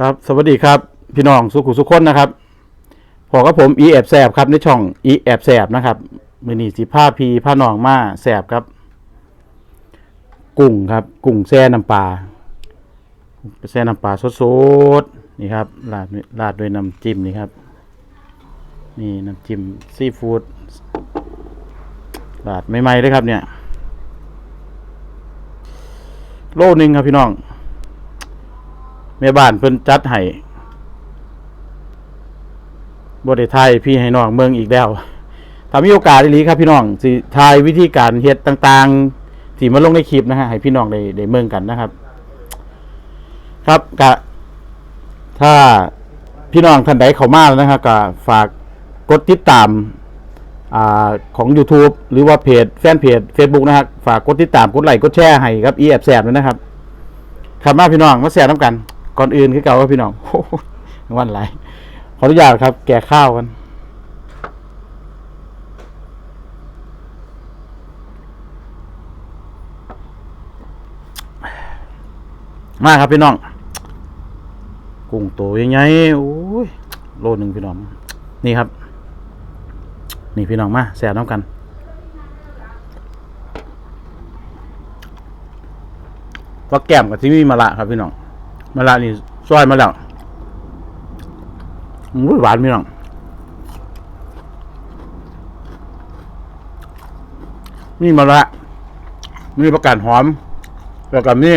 ครับ สวัสดีครับ พี่น้องสุขุสุขคนนะครับพอกับผมอีแอบแสบครับในช่องอีแอบแสบนะครับมือนีสิผ้าพีผ้านองมาแสบครับ กุ้งครับ กุ้งแซ่น้ำปลาแซ่น้ำปลาสดๆนี่ครับราดราดด้วยน้ำจิ้มนี่ครับ นี่น้ำจิ้มซีฟู้ดราดใหม่ๆเลยครับเนี่ย โลหนึงครับพี่น้อง ม่บ้านเพิ่นจัดให้บ่ไทายพี่ให้น้องเมืองอีกแล้วถ้ามีโอกาสอีหลีครับพี่น้องสิทายวิธีการเฮ็ดต่างๆที่มาลงในคลิปนะฮะให้พี่น้องได้ได้เมืองกันนะครับ ครับกะถ้าพี่น้องท่านใดเข้ามาแล้วนะครับก็ฝากกดติดตามอ่าของ YouTube หรือว่าเพจแฟนเพจ Facebook นะครับฝากกดติดตามกดไลค์กดแชร์ให้ครับอีแอบแสบด้วยนะครับครับมาพี่น้องมาแสบน้ำกัน ก่อนอื่นคือเก่าครับพี่น้องวันไรขออนุญาตครับ แก่ข้าวกันมาครับพี่น้อง กุ้งโตยังไงโอ้ยโลหนึ่งพี่น้อง นี่ครับ นี่พี่น้องมาแสบน้ำกันฟักแก้มกับที่มีมะระครับพี่น้อง มะระนี่ซอยมาแล้วอุ้ยหวานพี่น้องมีมะระมีประกาศหอมแล้วก็มี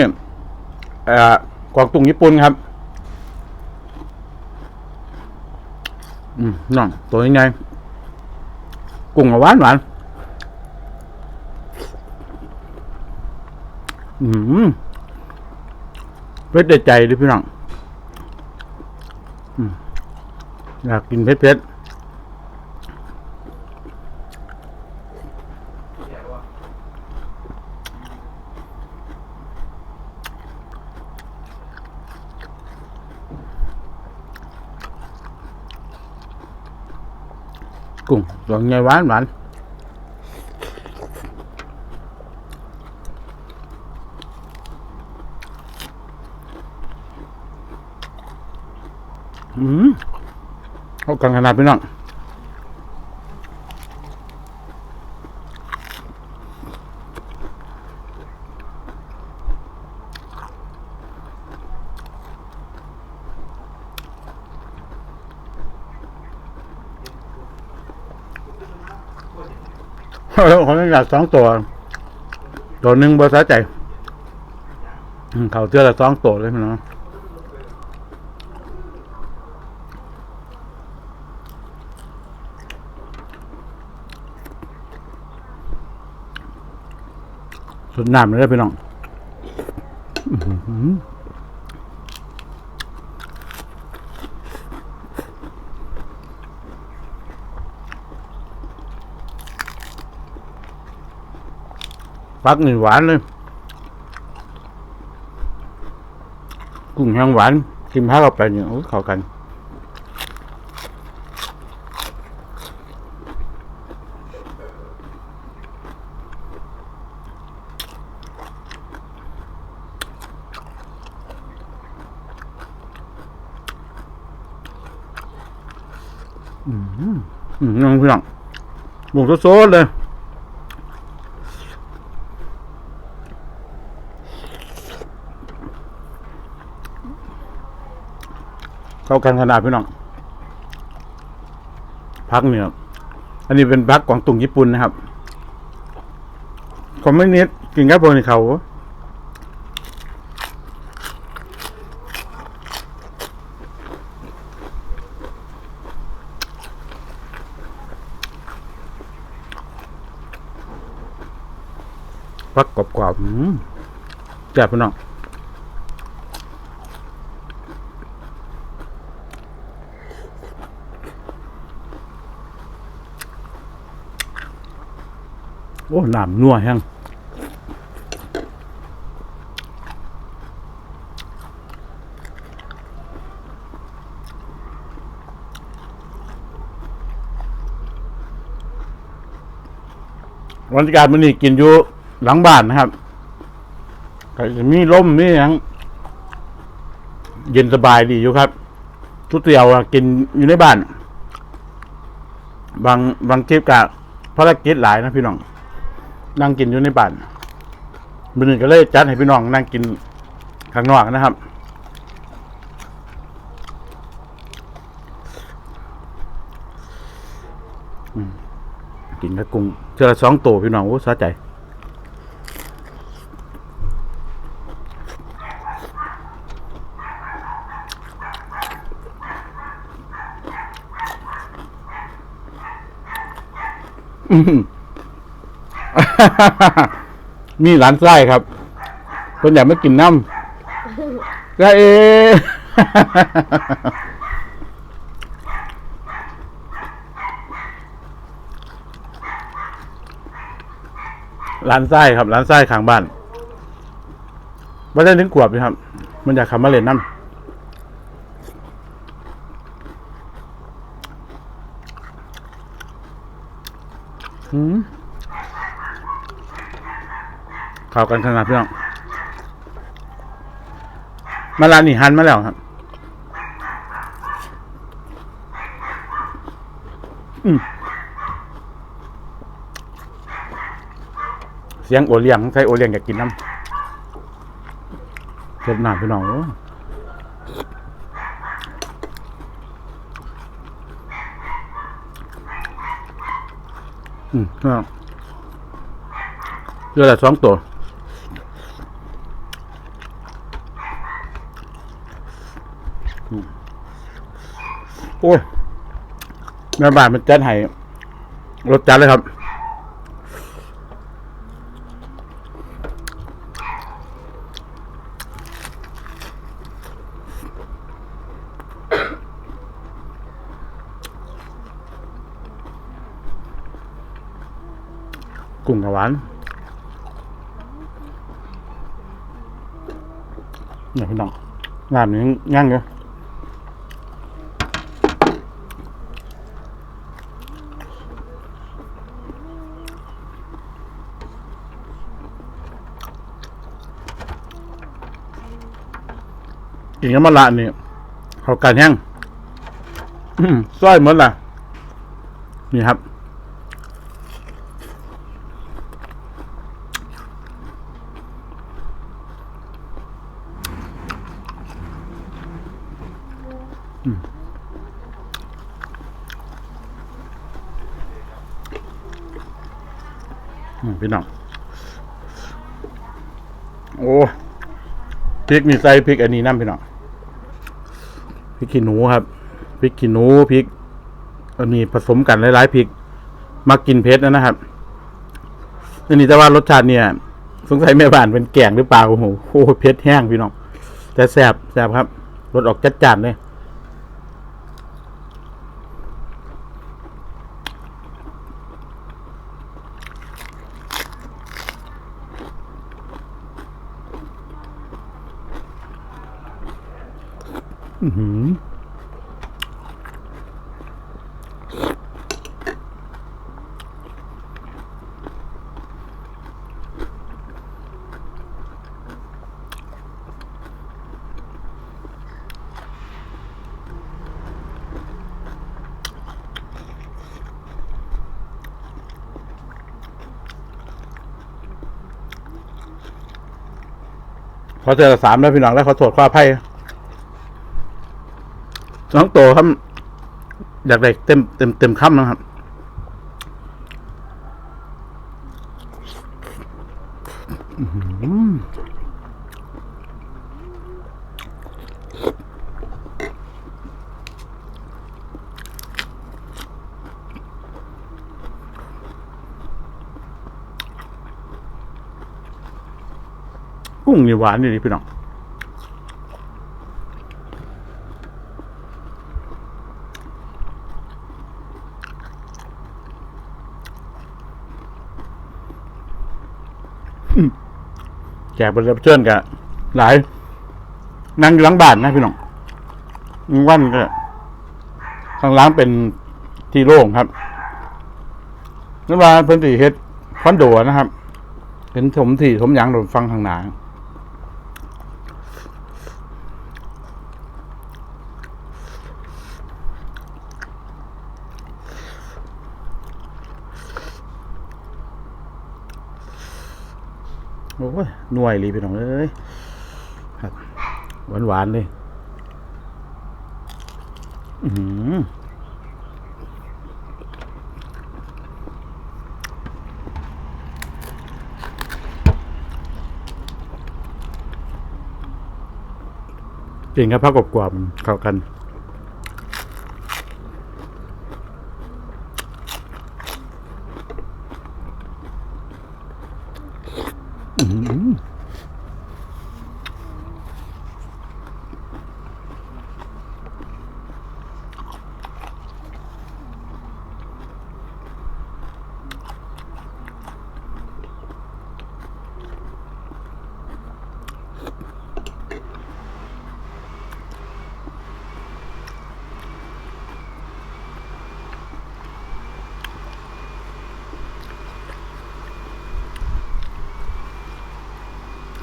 เอ่อกวางตุ้งญี่ปุ่นครับ อืมน้องตัวยังไงกุ้งหวานหวานอืม ผ็ดได้ใจเลยพี่น้องอยากกินเผ็ดเผ็ดกุ้งตัวใหญ่หวานหวาน อืมเขากันขนาดพี่น้องแล้วของอยากสองตัว ตัวหนึ่งบริษัทใจเขาเจอละสองตัวเลยพี่น้อง สดน้ำเลยเด้พี่น้องฟักนี่หวานเลย กุ้งแห้งหวานกินพักเข้าไปเนี่ยโอ้ยเข้ากัน อืมน้องพี่น้องบุกโซดเลย เข้ากันขนาดพี่น้องพักเนี่ยอันนี้เป็นพักกวางตุงญี่ปุ่นนะครับคอมมิวนิสต์กินกับพวกนี้เขา พักกรอบๆอืมแซ่บพี่น้องโอ้น้ำนัวแห้งบรรยากาศมันนี่กินอยู่ หลังบ้านนะครับก็จะมีลมมีอย่างเย็นสบายดีอยู่ครับทุกเตียวอะกินอยู่ในบ้าน บางบางคลิปกะภารกิจหลายนะพี่น้อง นั่งกินอยู่ในบ้านมือหนึ่งก็เลยจัดให้พี่น้องนั่งกินข้างนอกนะครับกินกับกุ้งเจอสองตัวพี่น้องโอ้สะใจ มีร้านไส้ครับคนอยากมากินน้ำก็เอร้านไส้ครับร้านไส้ข้างบ้านไม่ได้ถึงขวบเลยครับ มันอยากขับมาเล่นน้ำ เข้ากันขนาดพี่น้องมาร้านนี้หันมาแล้วครับ อืมเสียงโอเลี้ยงใส่โอเลี้ยงอยากกินน้ำเจ็บหนาพี่น้อง อ้ยอืมพี่น้องเรือละสองตัวอืมโอ้ยแม่บ้านมันจัดให้รถจัดเลยครับ กุ้งกับหวานเนี่ยพี่น้องงานนี้ย่างเยอะกินกับมะละนี่เขากันแห้งอื้อซอยหมดล่ะ นี่ครับ อืมพี่น้อง โอ้ พริกนี่ใส่พริกอันนี้น้ำพี่น้องพริกขี้หนูครับพริกขี้หนูพริก อันนี้ผสมกันหลายๆพริกมากินเผ็ดนะนะครับอันนี้แต่ว่ารสชาติเนี่ย สงสัยแม่บ้านเป็นแกงหรือเปล่าโอ้โหเผ็ดแห้งพี่น้องแต่แสบแสบครับรสออกจัดจานเลย อือขอเจอสามแล้วพี่น้องแล้วขอโทษขออภั ยน้องโตครับ อยากได้เต็มเต็มเต็มคำนะครับกุ้งนี่หวานนี่พี่น้อง แจกบริเชิญกันหลายนั่งอยู่หลังบ้านนะพี่น้องวันก็ข้างล่างเป็นที่โล่งครับนั่นว่าเพิ่นสีเฮ็ดคอนโดนะครับ เป็นถมที่ถมหยางโดนฟังข้างหนา โอ้ยหน่วยเลยพี่น้องเอ้ยครับหวานหวานเลยอือหือจริงครับพักกรอบๆเข้ากัน อื้อหือ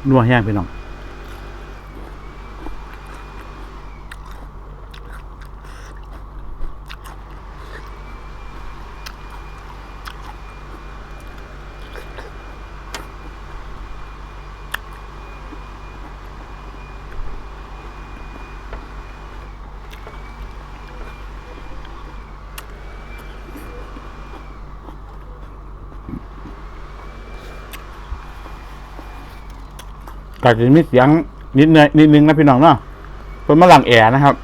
นัวแห้งพี่น้อง ก็จะมีเสียงนิดเนยนิดนึงนะพี่น้องเนาะเป็นมะลังแอนะครับ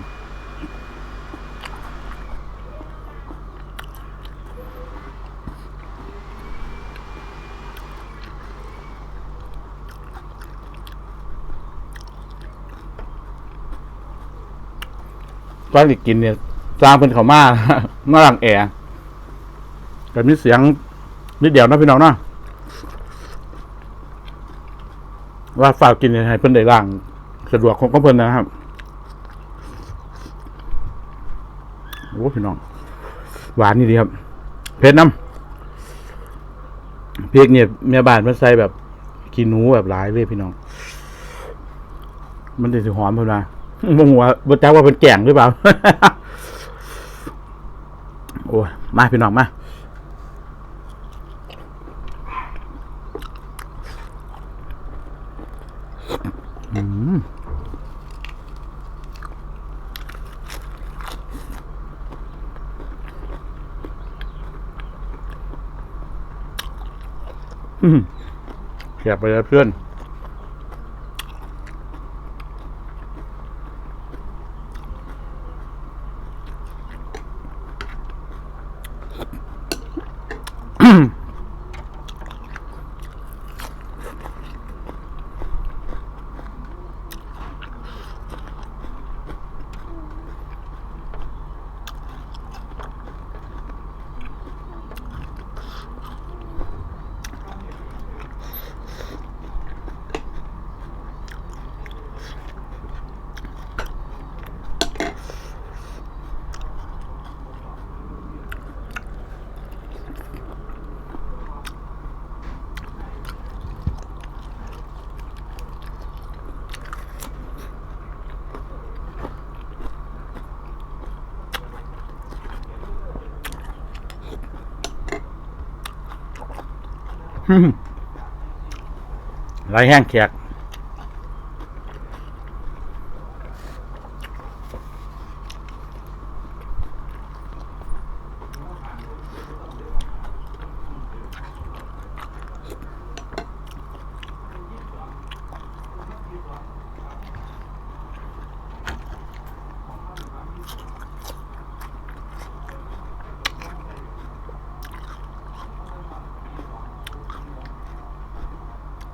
ตอนที่กินเนี่ยจางเป็นเขามามะลังแอก็มีเสียงนิดเดียวนะพี่น้องเนาะ ว่าฝากกินให้เพิ่นได้ร่าง สะดวกของเพิ่นนะครับโอ้พี่น้อง หวานนี่ดีครับ เผ็ดน้ำพริกเนี่ยแม่บ้านมันใส่แบบขี้หนูแบบหลายเลยพี่น้อง มันจะหอมเพิ่นนะบ่หัวาบ่จักว่าเป็นแกงหรือเปล่า โอ้ยมาพี่น้องมา อืมแกไปแล้วเพื่อน ไรแห้งแขก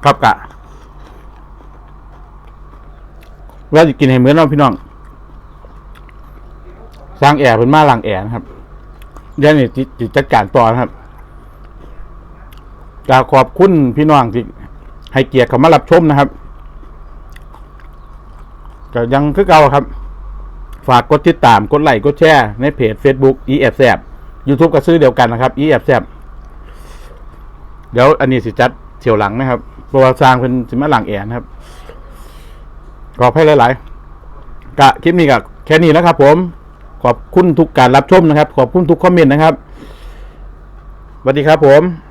ครับกะว่าจะกินให้เหมือนเราพี่น้องสร้างแอร์เป็นมาหลังแอร์นะครับเดี๋ยวนี้จิตจัดการต่อนะครับกาขอบคุณพี่น้องที่ให้เกียรติเขามารับชมนะครับก็ยังคือเก่าครับ ฝากกดติดตามกดไลค์กดแชร์ในเพจ Facebook e f แซบ YouTube ก็ซื้อเดียวกันนะครับ e f แซบเดี๋ยวอันนี้สิจัดเที่ยวหลังนะครับ เพราะว่าสร้างเป็นสิมาหลังแอนครับขอบให้หลายๆกะคลิปนี้ก็แค่นี้นะครับ ผม ขอบคุณทุกการรับชมนะครับ ขอบคุณทุกคอมเมนต์นะครับสวัสดีครับผม